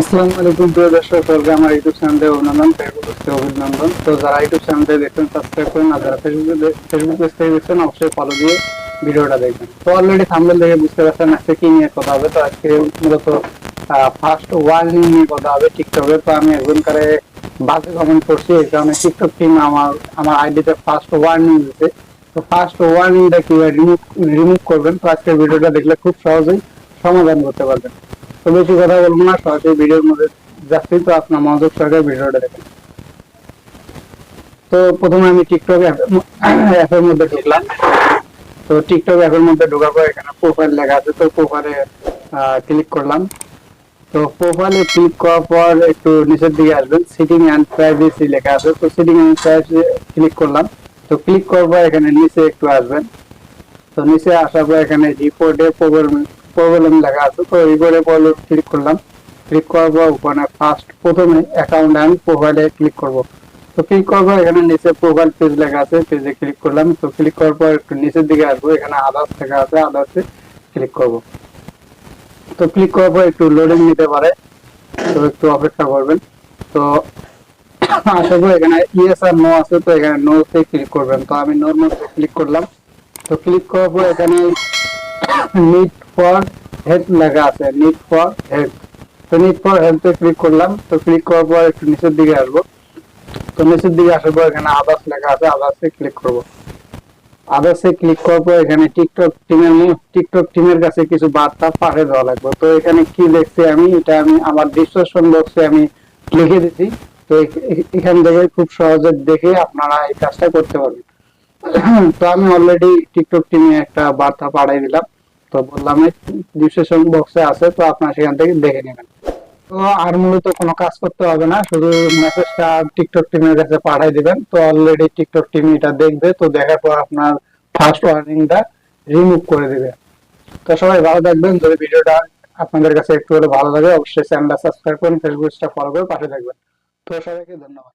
আসসালামু আলাইকুম, প্রিয় দর্শক সবাইকে আমার ইউটিউব চ্যানেলে অভিনন্দন অভিনন্দন। তো যারা ইউটিউব চ্যানেলে দেখছেন সাবস্ক্রাইব করুন, আর যারা ফেসবুকে ফেসবুক দেখছেন, অবশ্যই ফলো দিয়ে ভিডিওটা দেখবেন। তো অলরেডি থাম্বনেল দেখে বুঝতে পারছেন আজকে কি নিয়ে কথা হবে। তো আজকে মূলত ফার্স্ট ওয়ার্নিং নিয়ে কথা হবে টিকটকে তো আমি একজনকারে বাজে কমেন্ট করছি, এই কারণে টিকটক টিম আমার আমার আইডিতে ফার্স্ট ওয়ার্নিং দিতে তো ফার্স্ট ওয়ার্নিংটা কীভাবে রিমুভ রিমুভ করবেন? তো আজকের ভিডিওটা দেখলে খুব সহজেই সমাধান করতে পারবেন। তো বেশি কথা বলব না সরাসরি ভিডিওর মধ্যে যাচ্ছি, তো আপনার মনোযোগ সহকারে ভিডিওটা দেখেন। তো প্রথমে আমি টিকটক অ্যাপের মধ্যে ঢুকলাম। তো টিকটক অ্যাপের মধ্যে ঢোকার পর এখানে প্রোফাইল লেখা আছে, তো প্রোফাইলে ক্লিক করলাম। তো প্রোফাইলে ক্লিক করার পর একটু নিচের দিকে আসবেন সিটিং অ্যান্ড প্রাইভেসি লেখা আছে, তো সিটিং অ্যান্ড প্রাইভেসি ক্লিক করলাম। তো ক্লিক করার পর এখানে নিচে একটু আসবেন। তো নিচে আসার পর এখানে রিপোর্টে প্রবলেম প্রবলেম লেখা আছে। তো রিপোর্টে প্রবলেম ক্লিক করলাম। ক্লিক পর ওখানে ফার্স্ট প্রথমে অ্যাকাউন্ট অ্যান্ড প্রোফাইলে ক্লিক করব। তো ক্লিক পর এখানে নিচে প্রোফাইল পেজ লেখা আছে পেজে ক্লিক করলাম। তো ক্লিক করার পর একটু নিচের দিকে আসব, এখানে আদার্স লেখা আছে আদার্সে ক্লিক করব। তো ক্লিক করার পর একটু লোডিং নিতে পারে। তো একটু অপেক্ষা করবেন। তো আশা করি এখানে ইয়েস আর নো আছে, তো এখানে নো তে ক্লিক করবেন। তো আমি নোর মধ্যে ক্লিক করলাম। তো ক্লিক করার পর এখানে নিড ফর হেল্প লেখা আছে নিট ফর হেল্প তো নিড ফর হেল্পে ক্লিক করলাম, তো ক্লিক করার পর একটু নিচের দিকে আসব। তো নিচের দিকে আসার পর এখানে আদার্স লেখা আছে আদার্সে ক্লিক করব। আদার্সে ক্লিক করার পর এখানে টিকটক টিমের টিকটক টিমের কাছে কিছু বার্তা পাঠিয়ে দেওয়া লাগবে। তো এখানে কি দেখছি আমি, এটা আমি আমার ডিসক্রিপশন বক্সে আমি লিখে দিচ্ছি তো এখান থেকে খুব সহজে দেখে আপনারা এই কাজটা করতে পারবেন। তো আমি অলরেডি টিকটক টিমে একটা বার্তা পাঠিয়ে দিলাম। তো বললাম ডিসক্রিপশন বক্সে আছে, তো আপনারা সেখান থেকে দেখে নেবেন। তো আর মূলত কোনো কাজ করতে হবে না, শুধু মেসেজটা টিকটক টিমের কাছে পাঠিয়ে দিবেন। তো অলরেডি টিকটক টিম এটা দেখবে, তো দেখার পর আপনার ফার্স্ট ওয়ার্নিংটা রিমুভ করে দিবে। তো সবাই ভালো থাকবেন, যদি ভিডিওটা আপনাদের কাছে একটু হলে ভালো লাগে, অবশ্যই চ্যানেলটা সাবস্ক্রাইব করুন ফেসবুকটা ফলো করে পাশে থাকবেন। তো সবাইকে ধন্যবাদ।